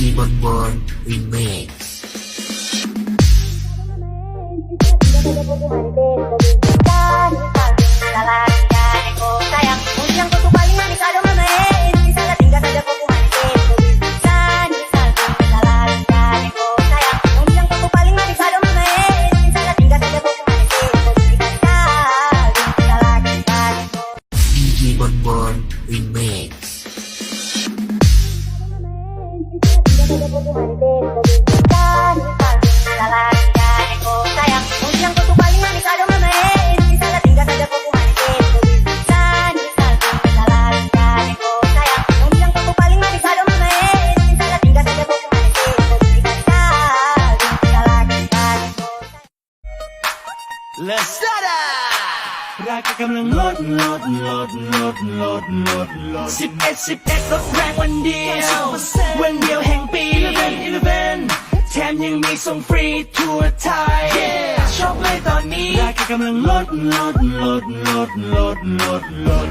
human bond remains. human bond remains. Lazada ราคากำลังลดลดลดลดลดลดลดสิบเอ็ดสิบเอ็ดลดแรงวันเดียว วันเดียวแห่งปี11 11แถม ยังมีส่งฟรีทั่วไทยช็อปเลยตอนนี้ราคากำลังลดลดลดลดลดลดลด